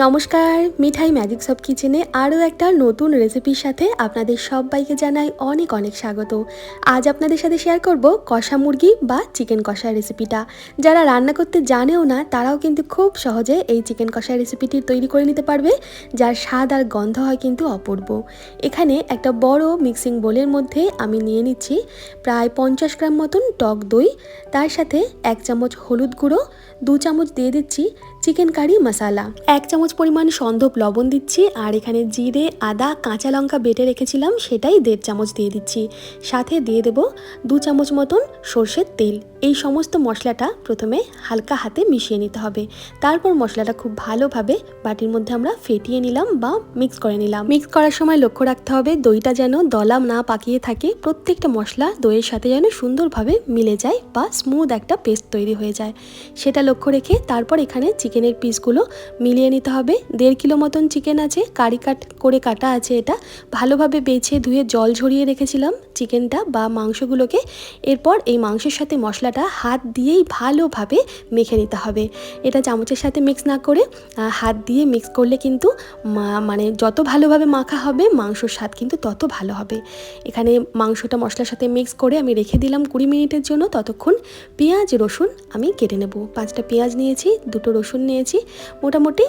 নমস্কার, মিঠাই ম্যাজিক সব কিচেনে আরও একটা নতুন রেসিপির সাথে আপনাদের সবাইকে জানাই অনেক অনেক স্বাগত। আজ আপনাদের সাথে শেয়ার করব কষা মুরগি বা চিকেন কষা রেসিপিটা। যারা রান্না করতে জানেও না, তারাও কিন্তু খুব সহজে এই চিকেন কষা রেসিপিটি তৈরি করে নিতে পারবে, যার স্বাদ আর গন্ধ হয় কিন্তু অপূর্ব। এখানে একটা বড় মিক্সিং বোলের মধ্যে আমি নিয়ে নিচ্ছি প্রায় পঞ্চাশ গ্রাম মতন টক দই, তার সাথে এক চামচ হলুদ গুঁড়ো, দু চামচ দিয়ে দিচ্ছি চিকেন কারি মশালা। এক চামচ পরিমাণ সন্ধব লবণ দিচ্ছি, আর এখানে জিরে, আদা, কাঁচা লঙ্কা বেটে রেখেছিলাম, সেটাই দেড় চামচ দিয়ে দিচ্ছি। সাথে দিয়ে দেব দু চামচ মতন সর্ষের তেল। এই সমস্ত মশলাটা প্রথমে হালকা হাতে মিশিয়ে নিতে হবে। তারপর মশলাটা খুব ভালোভাবে বাটির মধ্যে আমরা ফেটিয়ে নিলাম বা মিক্স করে নিলাম। মিক্স করার সময় লক্ষ্য রাখতে হবে দইটা যেন দলাম না পাকিয়ে থাকে। প্রত্যেকটা মশলা দইয়ের সাথে যেন সুন্দরভাবে মিলে যায় বা স্মুথ একটা পেস্ট তৈরি হয়ে যায়। সেটা লক্ষ্য রেখে তারপর এখানে চিকেনের পিসগুলো মিলিয়ে নিতে হবে। দেড় কিলো মতন চিকেন আছে, কারি কাট করে কাটা আছে এটা। ভালোভাবে বেছে ধুয়ে জল ঝরিয়ে রেখেছিলাম চিকেনটা বা মাংসগুলোকে। এরপর এই মাংসের সাথে মশলাটা হাত দিয়েই ভালোভাবে মেখে নিতে হবে। এটা চামচের সাথে মিক্স না করে হাত দিয়ে মিক্স করলে কিন্তু মানে যত ভালোভাবে মাখা হবে, মাংসর স্বাদ কিন্তু তত ভালো হবে। এখানে মাংসটা মশলার সাথে মিক্স করে আমি রেখে দিলাম কুড়ি মিনিটের জন্য। ততক্ষণ পেঁয়াজ, রসুন আমি কেটে নেব। পাঁচটা পেঁয়াজ নিয়েছি, দুটো রসুন নিয়েছি, মোটামুটি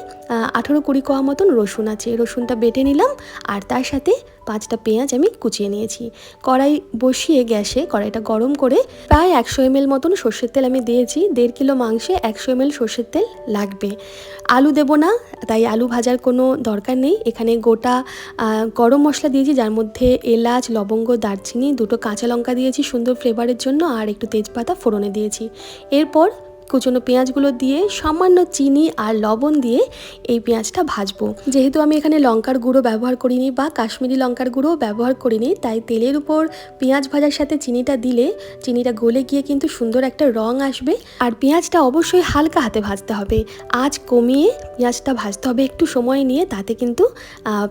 আঠেরো কুড়ি কোয়া মতন রসুন আছে। রসুনটা বেটে নিলাম আর তার সাথে পাঁচটা পেঁয়াজ আমি কুচিয়ে নিয়েছি। কড়াই বসিয়ে গ্যাসে কড়াইটা গরম করে প্রায় একশো এমএল মতন সর্ষের তেল আমি দিয়েছি। দেড় কিলো মাংসে একশো এমএল সর্ষের তেল লাগবে। আলু দেব না, তাই আলু ভাজার কোনো দরকার নেই। এখানে গোটা গরম মশলা দিয়েছি, যার মধ্যে এলাচ, লবঙ্গ, দারচিনি, দুটো কাঁচা লঙ্কা দিয়েছি সুন্দর ফ্লেভারের জন্য, আর একটু তেজপাতা ফোড়নে দিয়েছি। এরপর কুচনো পেঁয়াজগুলো দিয়ে সামান্য চিনি আর লবণ দিয়ে এই পেঁয়াজটা ভাজবো। যেহেতু আমি এখানে লঙ্কার গুঁড়ো ব্যবহার করিনি বা কাশ্মীরি লঙ্কার গুঁড়ো ব্যবহার করিনি, তাই তেলের উপর পেঁয়াজ ভাজার সাথে চিনিটা দিলে চিনিটা গলে গিয়ে কিন্তু সুন্দর একটা রং আসবে। আর পেঁয়াজটা অবশ্যই হালকা হাতে ভাজতে হবে। আজ কমিয়ে পেঁয়াজটা ভাজতে হবে একটু সময় নিয়ে, তাতে কিন্তু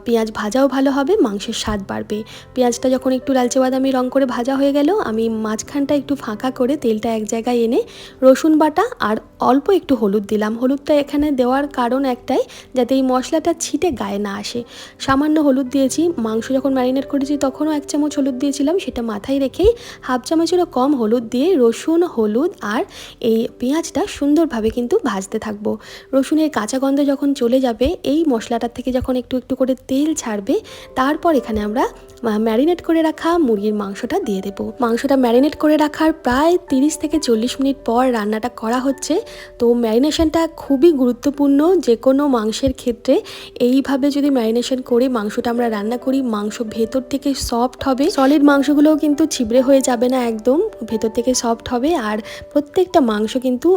পেঁয়াজ ভাজাও ভালো হবে, মাংসের স্বাদ বাড়বে। পেঁয়াজটা যখন একটু লালচে বাদামি রং করে ভাজা হয়ে গেল, আমি মাঝখানটা একটু ফাঁকা করে তেলটা এক জায়গায় এনে রসুন বাটা আর অল্প একটু হলুদ দিলাম। হলুদটা এখানে দেওয়ার কারণ একটাই, যাতে এই মশলাটা ছিটে গায়ে না আসে। সামান্য হলুদ দিয়েছি, মাংস যখন ম্যারিনেট করেছি তখনও এক চামচ হলুদ দিয়েছিলাম, সেটা মাথায় রেখেই হাফ চামচেরও কম হলুদ দিয়ে রসুন, হলুদ আর এই পেঁয়াজটা সুন্দরভাবে কিন্তু ভাজতে থাকব। রসুনের কাঁচা গন্ধ যখন চলে যাবে, এই মশলাটার থেকে যখন একটু একটু করে তেল ছাড়বে, তারপর এখানে আমরা ম্যারিনেট করে রাখা মুরগির মাংসটা দিয়ে দেবো। মাংসটা ম্যারিনেট করে রাখার প্রায় তিরিশ থেকে চল্লিশ মিনিট পর রান্নাটা করা হচ্ছে। তো ম্যারিনেশনটা খুবই গুরুত্বপূর্ণ যে কোনো মাংসের ক্ষেত্রে। এইভাবে যদি ম্যারিনেশন করে মাংসটা আমরা রান্না করি, মাংস ভেতর থেকে সফট হবে। সলিড মাংসগুলোও কিন্তু ছিবড়ে হয়ে যাবে না একদম, ভেতর থেকে সফট হবে আর প্রত্যেকটা মাংস কিন্তু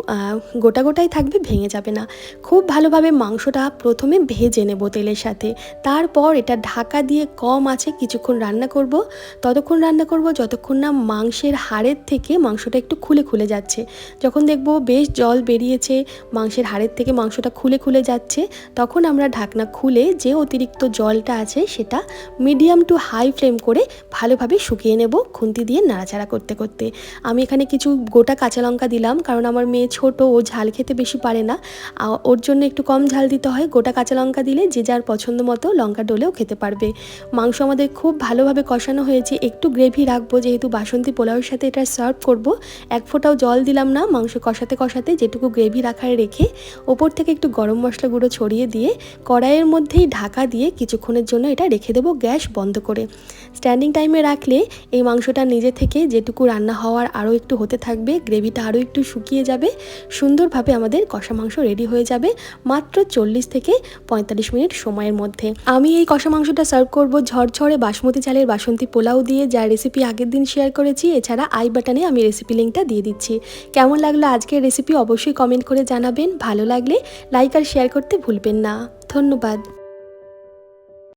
গোটা গোটাই থাকবে, ভেঙে যাবে না। খুব ভালোভাবে মাংসটা প্রথমে ভেজে নেব তেলের সাথে। তারপর এটা ঢাকা দিয়ে কম আছে, কিছুক্ষণ রান্না করব। ততক্ষণ রান্না করব, যতক্ষণ না মাংসের হাড়ের থেকে মাংসটা একটু খুলে খুলে যাচ্ছে। যখন দেখব বেশ জল বেরিয়েছে, মাংসের হাড়ের থেকে মাংসটা খুলে খুলে যাচ্ছে। তখন আমরা ঢাকনা খুলে যে অতিরিক্ত জলটা আছে সেটা মিডিয়াম টু হাই ফ্লেম করে ভালোভাবে শুকিয়ে নেব খুন্তি দিয়ে নাড়াচাড়া করতে করতে। আমি এখানে কিছু গোটা কাঁচা লঙ্কা দিলাম কারণ আমার মেয়ে ছোট, ও ঝাল খেতে বেশি পারে না। ওর জন্য একটু কম ঝাল দিতে হয়, গোটা কাঁচা লঙ্কা দিলে যে যার পছন্দ মতো লঙ্কা ডলেও খেতে পারবে। মাংস আমাদের খুব ভালোভাবে কষানো হয়েছে, একটু গ্রেভি রাখব যেহেতু বাসন্তী পোলাওয়ের সাথে এটা সার্ভ করব। এক ফোঁটাও জল দিলাম না, মাংস কষাতে কষাতে যেটুকু গ্রেভি রাখায় রেখে ওপর থেকে একটু গরম মশলা গুঁড়ো ছড়িয়ে দিয়ে কড়াইয়ের মধ্যেই ঢাকা দিয়ে কিছুক্ষণের জন্য এটা রেখে দেবো গ্যাস বন্ধ করে। স্ট্যান্ডিং টাইমে রাখলে এই মাংসটা নিজে থেকে যেটুকু রান্না হওয়ার আরও একটু হতে থাকবে, গ্রেভিটা আরও একটু শুকিয়ে যাবে, সুন্দরভাবে আমাদের কষা মাংস রেডি হয়ে যাবে মাত্র চল্লিশ থেকে পঁয়তাল্লিশ মিনিট সময়ের মধ্যে। আমি এই কষা মাংসটা সার্ভ করব ঝরঝরে বাসমতি চালের বাসন্তী পোলাও দিয়ে যা রেসিপি আগের দিন শেয়ার করেছি। এছাড়া আই বাটনে আমি রেসিপি লিঙ্কটা দিয়ে দিচ্ছি। কেমন লাগল আজকের রেসিপি অবশ্যই কমেন্ট করে জানাবেন। ভালো লাগলে লাইক আর শেয়ার করতে ভুলবেন না। ধন্যবাদ।